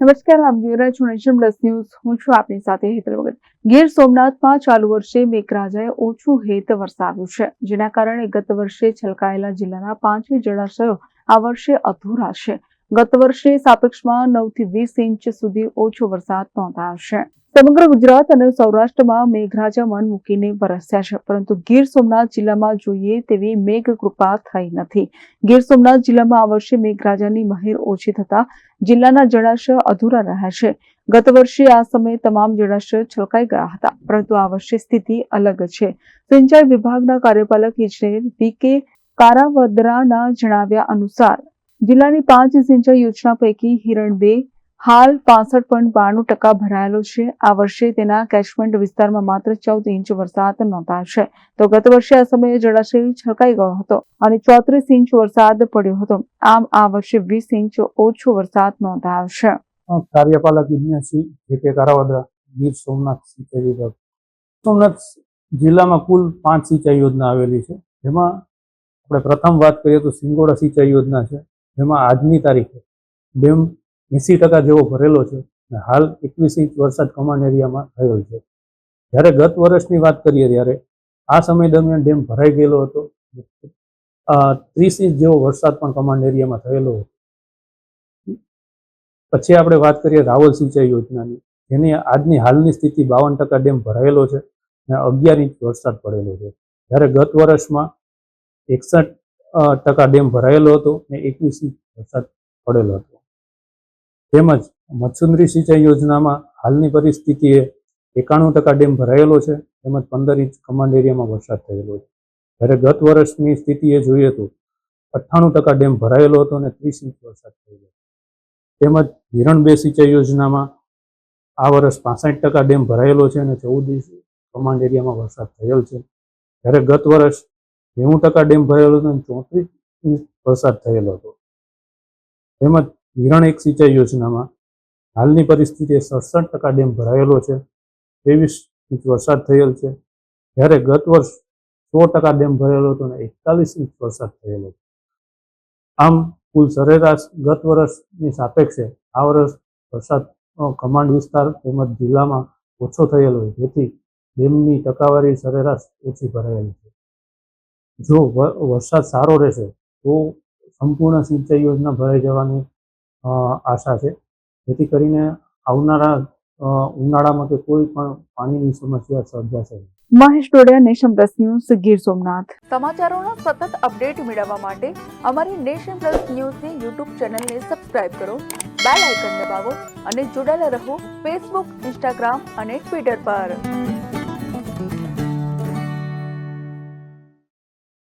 નમસ્કાર, આપ જોઈ છો નેશન પ્લસ ન્યૂઝ. હું છું આપની સાથે હેતલ વગર ગીર સોમનાથમાં ચાલુ વર્ષે મેઘરાજાએ ઓછું હેત વરસાવ્યું છે, જેના કારણે ગત વર્ષે છલકાયેલા જિલ્લાના પાંચે જળાશયો આ વર્ષે અધૂરા છે. ગત વર્ષે સાપેક્ષમાં નવથી વીસ ઇંચ સુધી ઓછો વરસાદ નોંધાયો છે. સમગ્ર ગુજરાત અને સૌરાષ્ટ્રમાં મેઘરાજા મન મૂકીને વરસ્યા છે. પરંતુ ગીર સોમનાથ જિલ્લામાં જોઈએ તેવી મેઘ કૃપા થઈ નથી. ગીર સોમનાથ જિલ્લામાં આ વર્ષે મેઘરાજાની મહેર ઓછી થતા જિલ્લાના જળાશય અધૂરા રહ્યા છે. ગત વર્ષે આ સમયે તમામ જળાશય છલકાઈ ગયા હતા. પરંતુ આ વર્ષે સ્થિતિ અલગ છે. સિંચાઈ વિભાગના કાર્યપાલક ઇજનેર વી કે કારાવદરાના જણાવ્યા અનુસાર, જિલ્લાની પાંચ સિંચાઈ યોજના પૈકી હિરણ બે હાલ પાસઠ પોઈન્ટ બાણું ટકા ભરાયેલો છે. આ વર્ષે તેના કેચમેન્ટ વિસ્તારમાં માત્ર ચૌદ ઇંચ વરસાદ નોંધાયો છે તો ગત વર્ષે આ સમયે જળાશય છલકાઈ ગયો હતો અને ચોત્રીસ ઇંચ વરસાદ પડ્યો હતો. આમ આ વર્ષે વીસ ઇંચ ઓછો વરસાદ નોંધાયો છે કાર્યપાલક ઇજનેર જે કે ગીર સોમનાથ સિંચાઈ વિભાગ. સોમનાથ જિલ્લામાં કુલ પાંચ સિંચાઈ યોજના આવેલી છે. જેમાં આપણે પ્રથમ વાત કરીએ તો સિંગોડા સિંચાઈ યોજના છે. જેમાં આજની તારીખે ડેમ એંસી ટકા જેવો ભરેલો છે અને હાલ એકવીસ ઇંચ વરસાદ કમાન્ડ એરિયામાં થયો છે. જ્યારે ગત વર્ષની વાત કરીએ ત્યારે આ સમય દરમિયાન ડેમ ભરાઈ ગયેલો હતો. ત્રીસ ઇંચ જેવો વરસાદ પણ કમાન્ડ એરિયામાં થયેલો હતો. પછી આપણે વાત કરીએ રાવલ સિંચાઈ યોજનાની. જેની આજની હાલની સ્થિતિ બાવન ટકા ડેમ ભરાયેલો છે અને અગિયાર ઇંચ વરસાદ પડેલો છે. જ્યારે ગત વર્ષમાં એકસઠ ટકા ડેમ ભરાયેલો હતો અને એકવીસ ઇંચ વરસાદ પડેલો હતો. તેમજ મત્સ્યુંદરી સિંચાઈ યોજનામાં હાલની પરિસ્થિતિએ એકાણું ટકા ડેમ ભરાયેલો છે. તેમજ પંદર ઇંચ કમાન્ડ એરિયામાં વરસાદ થયેલો છે. જ્યારે ગત વર્ષની સ્થિતિએ જોઈએ તો અઠ્ઠાણું ટકા ડેમ ભરાયેલો હતો અને ત્રીસ ઇંચ વરસાદ થયેલો તેમજ હિરણ બે સિંચાઈ યોજનામાં આ વર્ષ પાસઠ ટકા ડેમ ભરાયેલો છે અને ચૌદ ઇંચ કમાન્ડ એરિયામાં વરસાદ થયેલ છે. જ્યારે ગત વર્ષ નેવું ટકા ડેમ ભરેલો હતો અને ચોત્રીસ ઇંચ વરસાદ થયેલો હતો. તેમજ હિરણ એક સિંચાઈ યોજનામાં હાલની પરિસ્થિતિએ સડસઠ ટકા ડેમ ભરાયેલો છે. ત્રેવીસ ઇંચ વરસાદ થયેલ છે. જ્યારે ગત વર્ષ સો ટકા ડેમ ભરેલો હતો અને એકતાલીસ ઇંચ વરસાદ થયેલો આમ કુલ સરેરાશ ગત વર્ષની સાપેક્ષે આ વર્ષ વરસાદનો કમાન્ડ વિસ્તાર તેમજ જિલ્લામાં ઓછો થયેલો છે. જેથી ડેમની ટકાવારી સરેરાશ ઓછી ભરાયેલી છે. જો વરસાદ સારો રહેશે, તો સંપૂર્ણ સિંચાઈ યોજના ભરાઈ જવાની આશા છે. જેથી કરીને આવનારા ઉનાળામાં કે કોઈ પણ પાણીની સમસ્યા સર્જાશે Mahesh Dodiya Nation Plus News Gir Somnath. સમાચારોના સતત અપડેટ મેળવવા માટે અમારી નેશન પ્લસ ન્યૂઝની યુટ્યુબ ચેનલને સબસ્ક્રાઇબ કરો બેલ આઇકન દબાવો અને જોડાયેલા રહો ફેસબુક ઇન્સ્ટાગ્રામ અને ટ્વિટર પર.